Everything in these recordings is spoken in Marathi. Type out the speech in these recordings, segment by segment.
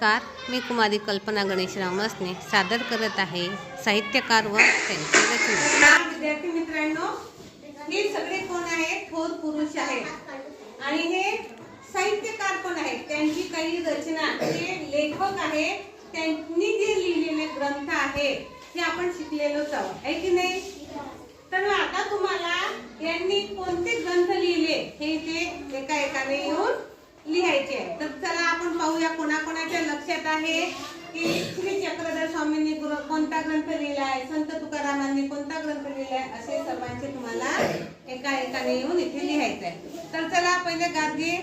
कार मी कुमारी कल्पना गणेशराव मसने सादर करत आहे साहित्यकार व त्यांची रचना. विद्यार्थी मित्रांनो. हे सगळे कोण आहेत? थोर पुरुष आहेत. आणि हे साहित्यकार पण आहेत. त्यांची काही रचना. जे लेखक आहेत. त्यांनी जे लिहिलेले ग्रंथ आहे हे आपण शिकलेलोच आहोत. आहे की नाही? तर आता तुम्हाला यांनी कोणते ग्रंथ लिहिले? हे ते एका एकाने येऊन लिहायचे आहे तर चला आपण पाहूया कोण आहे की श्री चक्रधर स्वामींनी कोणता ग्रंथ लिहिला आहे? संत तुकारामांनी कोणता ग्रंथ लिहिला आहे? असे सर्वांचे तुम्हाला एका एकाने येऊन इथे लिहायचं आहे. तर चला पहिले गार्गी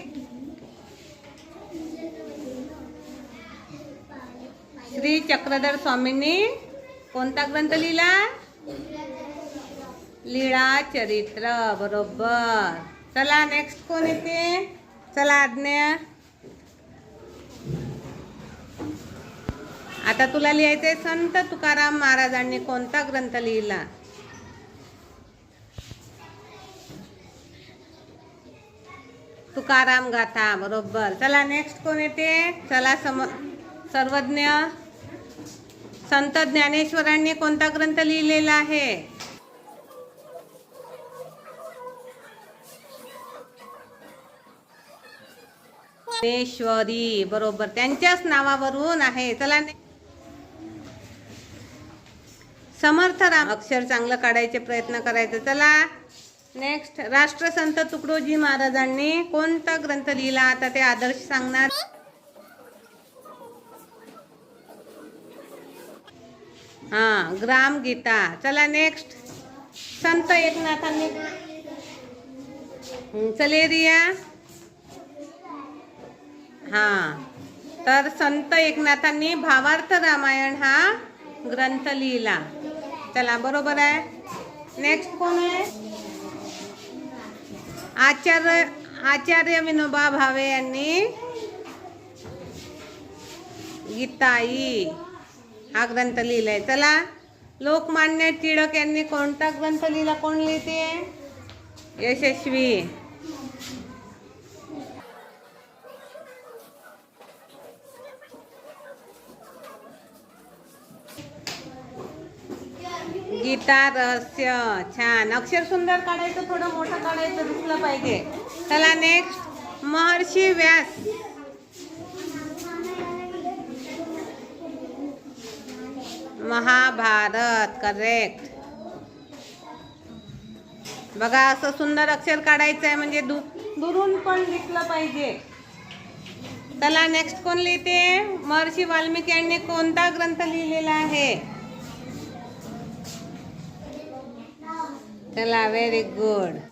श्री चक्रधर स्वामींनी कोणता ग्रंथ लिहिला? लीळा चरित्र बरोबर. चला नेक्स्ट कोण येते? चला आज्ञा. आता तुला लिहायचंय संत तुकाराम महाराजांनी कोणता ग्रंथ लिहिला? तुकाराम गाथा बरोबर. चला नेक्स्ट कोण येते? चला सम सर्वज्ञ. संत ज्ञानेश्वरांनी कोणता ग्रंथ लिहिलेला आहे? ज्ञानेश्वरी बरोबर. त्यांच्याच नावावरून आहे. चला ने- समर्थ राम. अक्षर चांगलं काढायचे प्रयत्न करायचे. चला. नेक्स्ट राष्ट्रसंत तुकडोजी महाराजांनी कोणता ग्रंथ लिहिला? आता ते आदर्श सांगणार. हा ग्राम गीता चला नेक्स्ट संत एकनाथांनी. चलेरिया हां हा तर संत एकनाथांनी भावार्थ रामायण हा ग्रंथ लिहिला. चला बरोबर आहे. नेक्स्ट कोण आहे? आचार्य आचार्य विनोबा भावे यांनी गीताई हा ग्रंथ लिहिलाय. चला लोकमान्य टिळक यांनी कोणता ग्रंथ लिहिला? कोण लिहिते? यशस्वी. गीता रहस्य छान. अक्षर सुंदर काढायचं थोडं मोठं काढायचं दिसलं पाहिजे. चला नेक्स्ट महर्षी व्यास. महाभारत करेक्ट बघा असं सुंदर अक्षर काढायचं आहे म्हणजे दु दुरून पण दिसलं पाहिजे. चला नेक्स्ट कोण लिहिते? महर्षी वाल्मिकी यांनी कोणता ग्रंथ लिहिलेला आहे? चला व्हेरी गुड